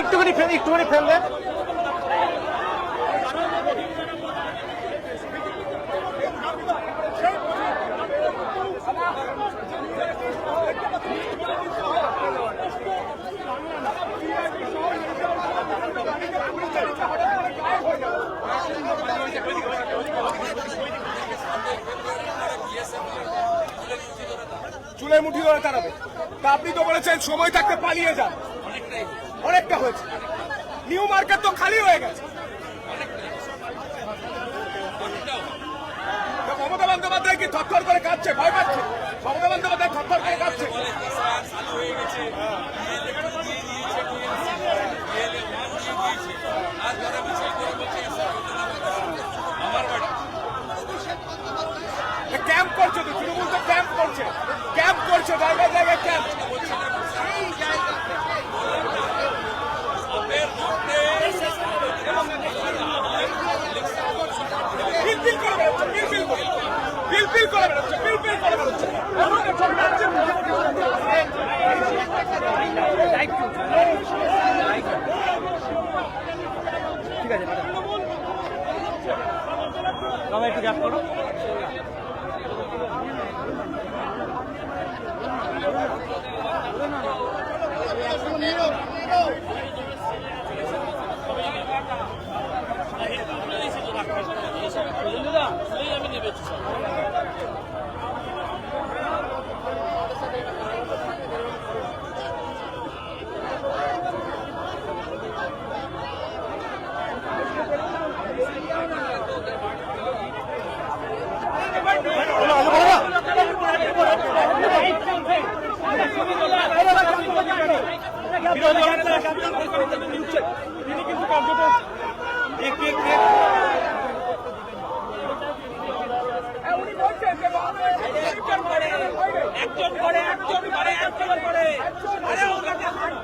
একটুখানি ফেলে একটুখানি ফেলে একটুখানি চুলের মুঠি ধরে দাঁড়াবে। তা আপনি তো বলেছেন, সময় থাকতে পালিয়ে যান। অনেকটা হয়েছে। নিউ মার্কেট তো খালি হয়ে গেছে। মমতা বন্দ্যোপাধ্যায় কি থরথর করে কাঁদছে? ভয় পাচ্ছে? মমতা বন্দ্যোপাধ্যায় থরথর করে কাঁদছে? সবাই একটু গ্যাপ করো। তিনি কিন্তু কার্যত এক এক এক একজন করে একজন করে একজন করে আরে ওখানে আপনি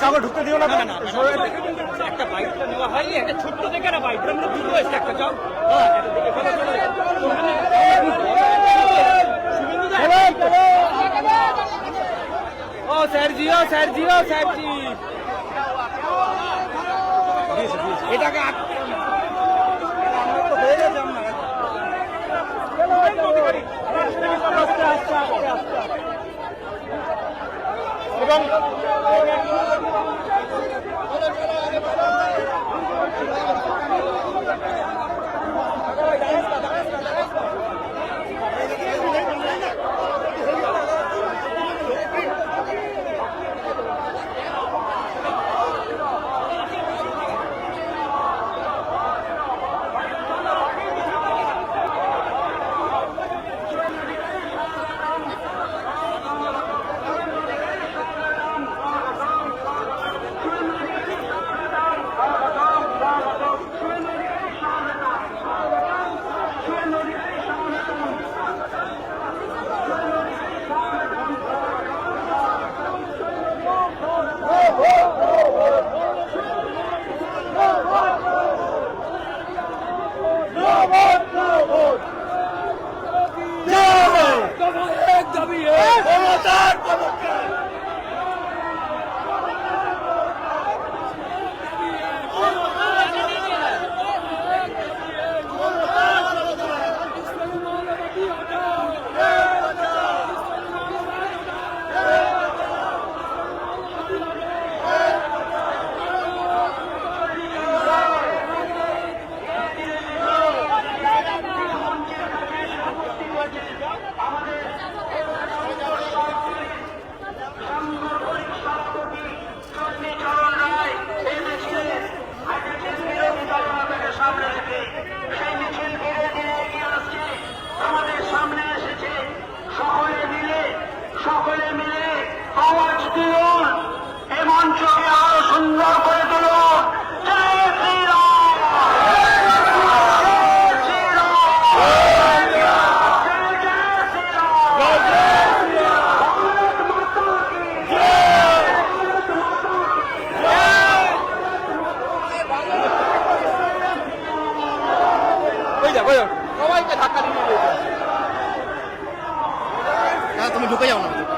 কাউকে ঢুকতে দিও না। একটা বাইকটা নেওয়া হয়নি একটা ছোট্ট থেকে একটা বাইক আমরা দুটো এসছে একটা যাও। হ্যাঁ, একটা দেখে ফেলো, চলে। যাও। এবং cuerpo সমাজ দিন এ মঞ্চকে আরও সুন্দর করে তুলুন সবাইকে ধাক্কা দিয়ে তুমি ঢুকে যাও না।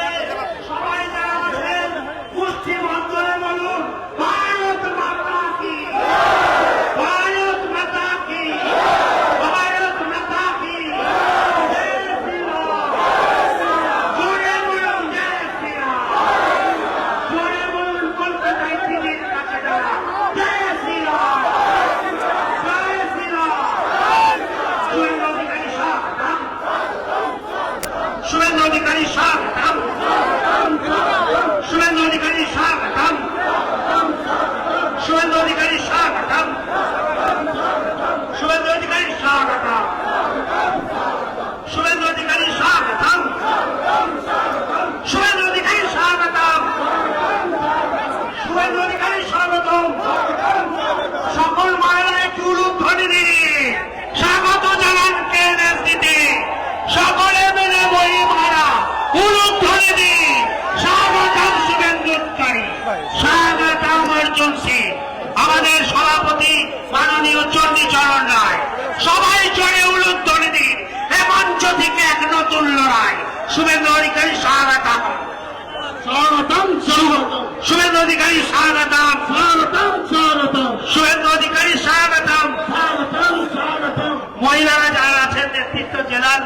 অধিকারী স্বাগতম। স্বাগতম স্বাগতম। শুভেন্দু অধিকারী স্বাগতম। স্বাগতম স্বাগতম। মহিলারা যারা আছেন নেতৃত্ব জেলার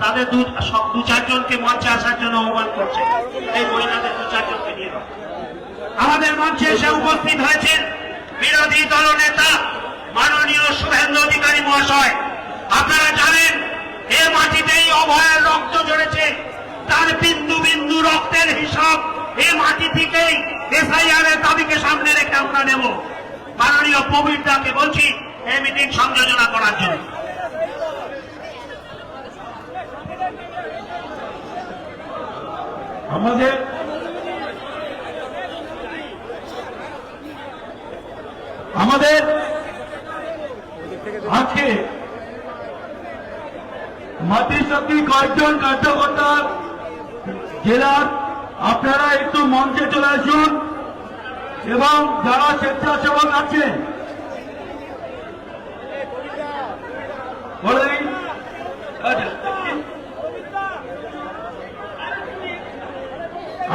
তাদের দু সব দু চারজনকে মঞ্চে আসার জন্য আহ্বান করছে। এই মহিলাদের দু চারজনকে নিয়ে আমাদের মঞ্চে এসে উপস্থিত হয়েছেন বিরোধী দল নেতা মাননীয় শুভেন্দু অধিকারী মহাশয়। আপনারা জানেন এ মাটিতেই অভয়ের রক্ত ঝরেছে। তার বিন্দু বিন্দু রক্তের হিসাব এ মাটি থেকেই এসআইআর এর দাবিকে সামনে রেখে আমরা নেব। মাননীয় প্রবীর দাকে বলছি এই মিটিং সংযোজনা করার জন্য। আমাদের আমাদের আজকে মাতৃশক্তি কয়েকজন কার্যকর্তা জেলার আপনারা একটু মঞ্চে চলে আসুন এবং যারা স্বেচ্ছাসেবক আচ্ছা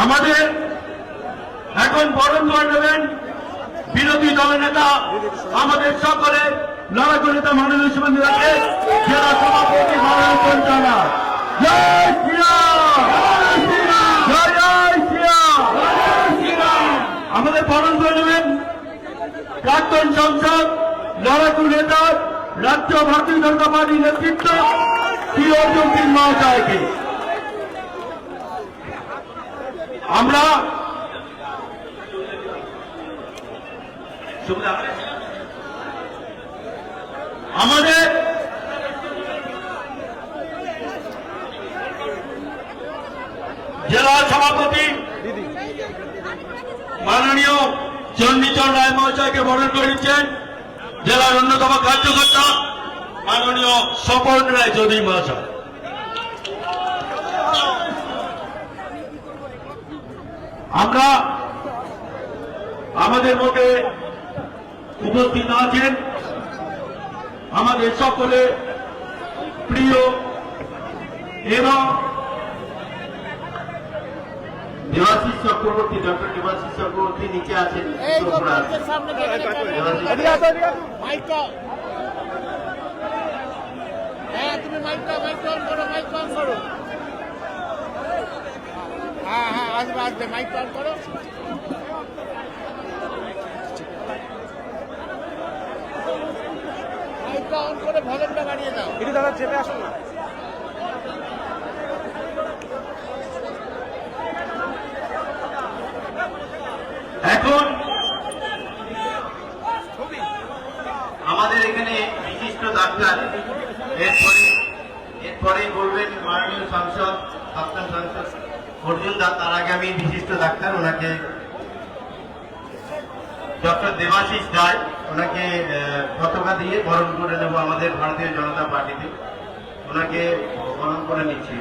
আমাদের এখন বরণ করে নেবেন বিরোধী দলের নেতা, আমাদের সকলে লড়াকু নেতা মাননীয় জেলা সভাপতি, মাননীয় পঞ্চানা আমাদের বরণ করে নেবেন প্রাক্তন সংসদ, লড়াকু নেতা, রাজ্য ভারতীয় জনতা পার্টির নেতৃত্ব, শ্রী অর্জুন সিং মহাশয়কে। আমরা আমাদের জেলা সভাপতি মাননীয় চণ্ডীচরণ রায় মহাশয়কে বরণ করে নিচ্ছেন জেলার অন্যতম কার্যকর্তা মাননীয় স্বপন রায় চৌধুরী মহাশয়। আমরা আমাদের মধ্যে উপস্থিত আছেন আমাদের সকলে প্রিয় এবং দেবাশিস চক্রবর্তী ডক্টর দেবাশিস চক্রবর্তী নিচে আছেন। হ্যাঁ তুমি মাইকটা মাইক অন করো মাইক অন করো। আসবে মাইক অন করো। মাইকটা অন করে ভলেনটা বাড়িয়ে দাও। একটু দাদা চেপে আসুন না এখন আমাদের এখানে বিশিষ্ট ডাক্তার এরপরে এরপরেই বলবেন মাননীয় সাংসদ প্রাক্তন সাংসদ অর্জুন দা তার বিশিষ্ট ডাক্তার, ওনাকে ডক্টর দেবাশিস রায়, ওনাকে পতাকা দিয়ে বরণ করে নেব আমাদের ভারতীয় জনতা পার্টিতে। ওনাকে বরণ করে নিচ্ছি